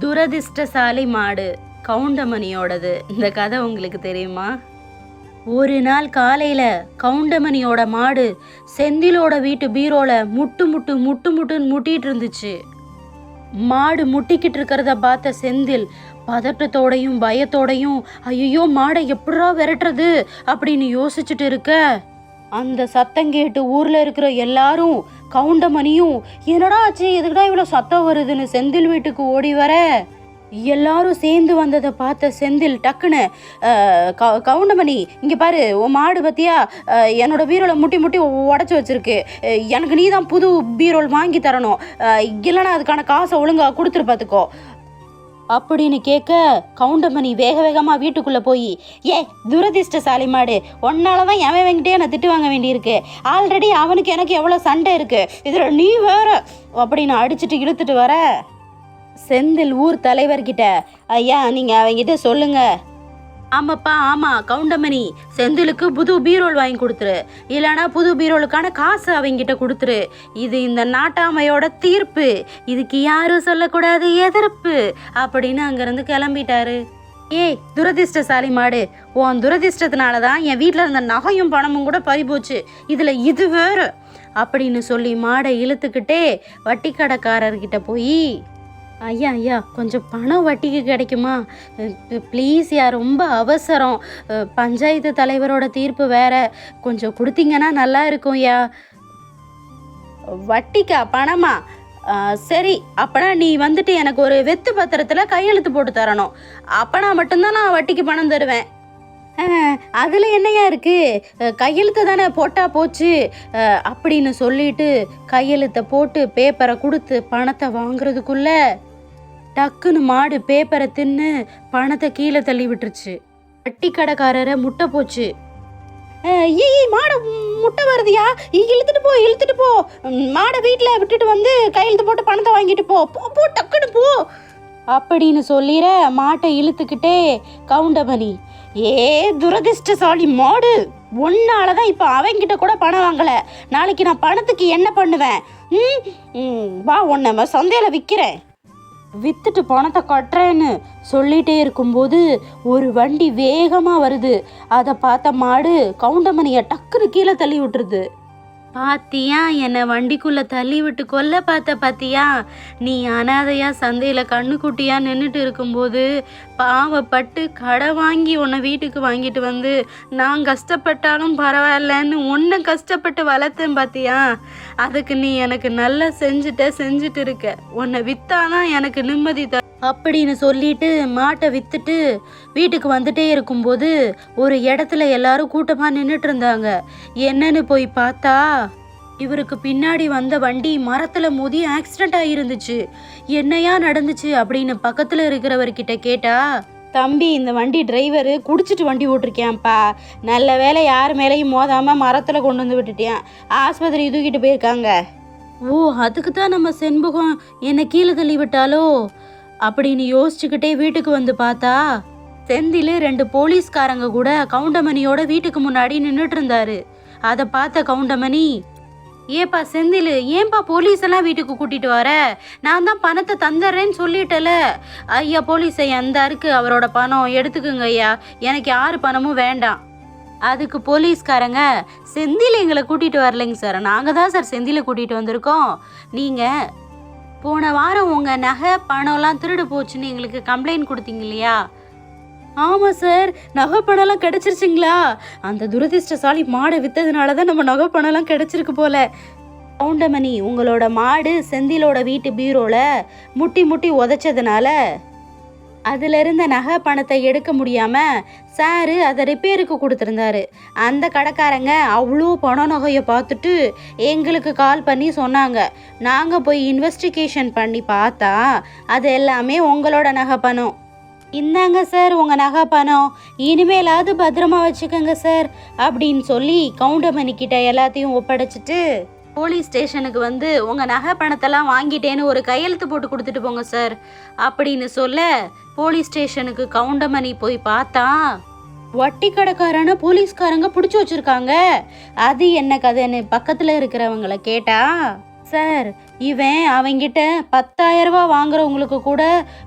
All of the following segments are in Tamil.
துரதிர்ஷ்டசாலி மாடு கவுண்டமணியோடது. இந்த கதை உங்களுக்கு தெரியுமா? ஒரு நாள் காலையில கவுண்டமணியோட மாடு செந்திலோட வீட்டு பீரோல முட்டு முட்டு முட்டு முட்டுன்னு முட்டிட்டு இருந்துச்சு. மாடு முட்டிக்கிட்டு இருக்கிறத பார்த்த செந்தில் பதட்டத்தோடையும் பயத்தோடையும் ஐயோ மாடை எப்படா விரட்டுறது? அப்படின்னு யோசிச்சுட்டு இருக்க. அந்த சத்தம் கேட்டு ஊர்ல இருக்கிற எல்லாரும் கவுண்டமணியும் என்னடா ஆச்சு? எதுக்குடா இவ்வளோ சத்தம் வருதுன்னு செந்தில் வீட்டுக்கு ஓடி வர? எல்லாரும் சேர்ந்து வந்ததை பார்த்த செந்தில் டக்குன்னு க- கவுண்டமணி இங்கே பாரு உன் மாடு பத்தியா? என்னோட பீரோலை முட்டி முட்டி உடச்சி வச்சிருக்கு. எனக்கு நீ தான் புது பீரோல் வாங்கி தரணும். இல்லைன்னா அதுக்கான காசை ஒழுங்கா கொடுத்துரு பார்த்துக்கோ அப்படின்னு கேட்க கவுண்டமணி வேக வேகமாக வீட்டுக்குள்ளே போய் ஏ துரதிர்ஷ்டசாலி மாடு உன்னால தான் எவன் வெங்கிட்டே நான் திட்டு வாங்க வேண்டியிருக்கு. ஆல்ரெடி அவனுக்கு எனக்கு எவ்வளோ சண்டை இருக்குது இதில் நீ வேற. அப்படின்னு அடிச்சுட்டு இழுத்துட்டு வர செந்தில் ஊர் தலைவர்கிட்ட ஐயா நீங்கள் அவங்கிட்ட சொல்லுங்கள் ஆமாப்பா ஆமாம் கவுண்டமணி செந்திலுக்கு புது பீரோல் வாங்கி கொடுத்துரு. இல்லைனா புது பீரோலுக்கான காசு அவங்கிட்ட கொடுத்துரு. இது இந்த நாட்டாமையோட தீர்ப்பு. இதுக்கு யாரும் சொல்லக்கூடாது எதிர்ப்பு? அப்படின்னு அங்கேருந்து கிளம்பிட்டாரு. ஏய் துரதிர்ஷ்டசாலி மாடு. உன் துரதிர்ஷ்டத்தினால தான் என் வீட்டில் இருந்த நகையும் பணமும் கூட பறிபோச்சு. இதில் இது வேற. அப்படின்னு சொல்லி மாடை இழுத்துக்கிட்டே வட்டிக்கடைக்காரர்கிட்ட போய் ஐயா ஐயா கொஞ்சம் பணம் வட்டிக்கு கிடைக்குமா? ப்ளீஸ் யா ரொம்ப அவசரம். பஞ்சாயத்து தலைவரோட தீர்ப்பு வேற. கொஞ்சம் கொடுத்தீங்கன்னா நல்லா இருக்கும் யா வட்டிக்கா பணமா? சரி அப்பனா நீ வந்துட்டு எனக்கு ஒரு வெத்து பத்திரத்தில் கையெழுத்து போட்டு தரணும். அப்பனா மட்டும்தான் நான் வட்டிக்கு பணம் தருவேன். அதில் என்னையா இருக்குது கையெழுத்து தானே போட்டால் போச்சு. அப்படின்னு சொல்லிட்டு கையெழுத்தை போட்டு பேப்பரை கொடுத்து பணத்தை வாங்குறதுக்குள்ளே டக்குன்னு மாடு பேப்பரை தின்னு பணத்தை கீழே தள்ளி விட்டுருச்சு. வட்டி கடைக்காரரை முட்டை போச்சு. ஈ மாடை முட்டை வருதியா? இழுத்துட்டு போ இழுத்துட்டு போ. மாடை வீட்டில் விட்டுட்டு வந்து கையெழுத்து போட்டு பணத்தை வாங்கிட்டு போ. போ போ டக்குன்னு போ. அப்படின்னு சொல்லிற மாட்டை இழுத்துக்கிட்டே கவுண்டமணி ஏ துரதிர்ஷ்டசாலி மாடு ஒன்னால தான் இப்போ அவங்கிட்ட கூட பணம் வாங்கலை. நாளைக்கு நான் பணத்துக்கு என்ன பண்ணுவேன்? ம், ம், வா உன்னை சந்தையில் விற்கிறேன் வித்துட்டு பணத்தை கட்டுறேன்னு சொல்லிட்டே இருக்கும்போது ஒரு வண்டி வேகமாக வருது. அதை பார்த்த மாடு கவுண்டமணியை டக்குன்னு கீழே தள்ளி விட்டுருது. பாத்தியா? என்னை வண்டிக்குள்ள தள்ளி விட்டு கொல்ல பார்த்த பாத்தியா? நீ அனாதையா சந்தையில கண்ணுக்குட்டியா நின்றுட்டு இருக்கும்போது பாவப்பட்டு கடை வாங்கி உன்னை வீட்டுக்கு வாங்கிட்டு வந்து நான் கஷ்டப்பட்டாலும் பரவாயில்லன்னு உன்னை கஷ்டப்பட்டு வளர்த்தேன் பாத்தியா? அதுக்கு நீ எனக்கு நல்லா செஞ்சுட்ட செஞ்சுட்டு இருக்க. உன்னை வித்தாதான் எனக்கு நிம்மதி த அப்படின்னு சொல்லிட்டு மாட்டை வித்துட்டு வீட்டுக்கு வந்துட்டே இருக்கும்போது ஒரு இடத்துல எல்லாரும் கூட்டமாக நின்றுட்டு இருந்தாங்க என்னன்னு போய் பார்த்தா இவருக்கு பின்னாடி வந்த வண்டி மரத்தில் மோதி ஆக்சிடென்ட் ஆகிருந்துச்சு என்னையா நடந்துச்சு அப்படின்னு பக்கத்தில் இருக்கிறவர்கிட்ட கேட்டா தம்பி இந்த வண்டி டிரைவரு குடிச்சிட்டு வண்டி ஓட்டிருக்கேன்ப்பா நல்ல வேளை யார் மேலேயும் மோதாமல் மரத்தில் கொண்டு வந்து விட்டுட்டேன் ஆஸ்பத்திரி தூக்கிட்டு போயிருக்காங்க. ஓ அதுக்கு தான் நம்ம செண்பகம் என்னை கீழே தள்ளி விட்டாலோ அப்படின்னு யோசிச்சுக்கிட்டே வீட்டுக்கு வந்து பார்த்தா செந்தில் ரெண்டு போலீஸ்காரங்க கூட கவுண்டமணியோட வீட்டுக்கு முன்னாடி நின்றுட்டு இருந்தாரு அதை பார்த்த கவுண்டமணி ஏப்பா செந்தில் ஏன்பா போலீஸ் எல்லாம் வீட்டுக்கு கூட்டிட்டு வர? நான் தான் பணத்தை தந்துடுறேன்னு சொல்லிட்டல. ஐயா போலீஸ் ஐயா அந்த இருக்கு அவரோட பணம் எடுத்துக்குங்க ஐயா. எனக்கு யார் பணமும் வேண்டாம். அதுக்கு போலீஸ்காரங்க செந்தில் எங்களை கூட்டிட்டு வரலைங்க சார். நாங்கள் தான் சார் செந்திலை கூட்டிட்டு வந்திருக்கோம். நீங்கள் போன வாரம் உங்கள் நகை பணம்லாம் திருடு போச்சுன்னு எங்களுக்கு கம்ப்ளைண்ட் கொடுத்தீங்க இல்லையா? ஆமாம் சார் நகை பணம்லாம் கிடச்சிருச்சுங்களா? அந்த துரதிர்ஷ்டசாலி மாடை விற்றதுனால தான் நம்ம நகை பணம்லாம் கிடச்சிருக்கு போல. கவுண்டமணி உங்களோட மாடு செந்திலோட வீட்டு பீரோவில் முட்டி முட்டி உதச்சதுனால அதில் இருந்த நகை பணத்தை எடுக்க முடியாமல் சாரு அதை ரிப்பேருக்கு கொடுத்துருந்தாரு. அந்த கடைக்காரங்க அவ்வளோ பண நகையை பார்த்துட்டு எங்களுக்கு கால் பண்ணி சொன்னாங்க. நாங்கள் போய் இன்வெஸ்டிகேஷன் பண்ணி பார்த்தா அது எல்லாமே உங்களோட நகை பணம். இந்தாங்க சார் உங்கள் நகை பணம். இனிமேலாவது பத்திரமா வச்சுக்கோங்க சார் அப்படின்னு சொல்லி கவுண்டமணி கிட்ட எல்லாத்தையும் ஒப்படைச்சிட்டு போலீஸ் ஸ்டேஷனுக்கு வந்து உங்கள் நகை பணத்தெல்லாம் வாங்கிட்டேன்னு ஒரு கையெழுத்து போட்டு கொடுத்துட்டு போங்க சார். அப்படின்னு சொல்ல போலீஸ் ஸ்டேஷனுக்கு கவுண்டமணி போய் பார்த்தா வட்டி கடைக்காரன போலீஸ்காரங்க பிடிச்சி வச்சிருக்காங்க. அது என்ன கதைன்னு பக்கத்தில் இருக்கிறவங்கள கேட்டா சார். இவன் அவங்கிட்ட பத்தாயிரம் ரூபா வாங்குறவங்களுக்கு கூட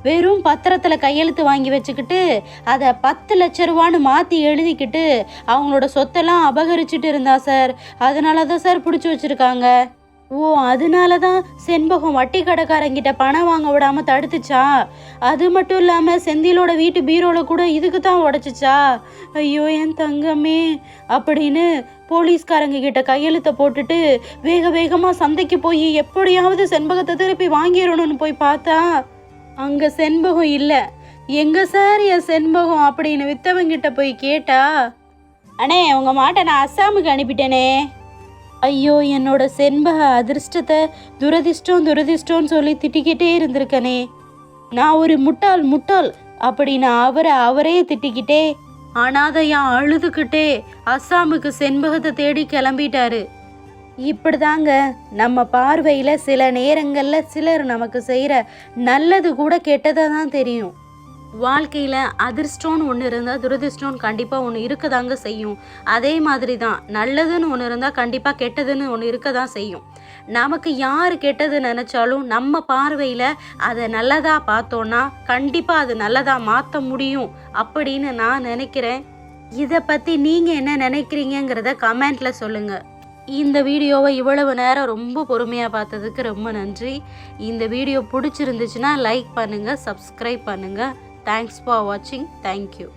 வெறும் பத்திரத்தில் கையெழுத்து வாங்கி வச்சுக்கிட்டு அதை பத்து லட்ச ரூபான்னு மாற்றி எழுதிக்கிட்டு அவங்களோட சொத்தெல்லாம் அபகரிச்சுட்டு இருந்தா சார். அதனால தான் சார் பிடிச்சி வச்சுருக்காங்க. ஓ அதனால தான் செண்பகம் வட்டி கடைக்காரங்கிட்ட பணம் வாங்க விடாமல் தடுத்துச்சா? அது மட்டும் இல்லாமல் செந்திலோட வீட்டு பீரோவில் கூட இதுக்கு தான் உடச்சிச்சா? ஐயோ என் தங்கமே. அப்படின்னு போலீஸ்காரங்க கிட்ட கையெழுத்தை போட்டுட்டு வேக வேகமாக சந்தைக்கு போய் எப்படியாவது செண்பகத்தை திருப்பி வாங்கிடணும்னு போய் பார்த்தா அங்கே செண்பகம் இல்லை. எங்க சார் என் செண்பகம் அப்படின்னு வித்தவங்கிட்ட போய் கேட்டா அண்ணே உங்க மாட்டை நான் அஸ்ஸாமுக்கு அனுப்பிட்டேனே. ஐயோ என்னோட செண்பக அதிர்ஷ்டத்தை துரதிர்ஷ்டம் துரதிர்ஷ்டம்னு சொல்லி திட்டிக்கிட்டே இருந்திருக்கனே. நான் ஒரு முட்டாள் முட்டாள் அப்படின்னு அவரை அவரே திட்டிக்கிட்டே அனாதையா அழுதுகிட்டே அஸ்ஸாமுக்கு செண்பகத்தை தேடி கிளம்பிட்டாரு. இப்படிதாங்க நம்ம பார்வையில் சில நேரங்களில் சிலர் நமக்கு செய்கிற நல்லது கூட கெட்டதாக தான் தெரியும். வாழ்க்கையில் அதிர்ஷ்டம்னு ஒன்று இருந்தால் துரதிர்ஷ்டம்னு கண்டிப்பாக ஒன்று இருக்க தாங்க செய்யும். அதே மாதிரி தான் நல்லதுன்னு ஒன்று இருந்தால் கண்டிப்பாக கெட்டதுன்னு ஒன்று இருக்க தான் செய்யும். நமக்கு யார் கெட்டது நினச்சாலும் நம்ம பார்வையில் அதை நல்லதாக பார்த்தோன்னா கண்டிப்பாக அது நல்லதாக மாற்ற முடியும் அப்படின்னு நான் நினைக்கிறேன். இதை பற்றி நீங்கள் என்ன நினைக்கிறீங்கங்கிறத கமெண்ட்டில் சொல்லுங்கள் இந்த வீடியோவை இவ்வளவு நேரம் ரொம்ப பொறுமையாக பார்த்ததுக்கு ரொம்ப நன்றி. இந்த வீடியோ பிடிச்சிருந்துச்சுன்னா லைக் பண்ணுங்கள் சப்ஸ்கிரைப் பண்ணுங்கள் தேங்க்ஸ் ஃபார் வாட்சிங் தேங்க்யூ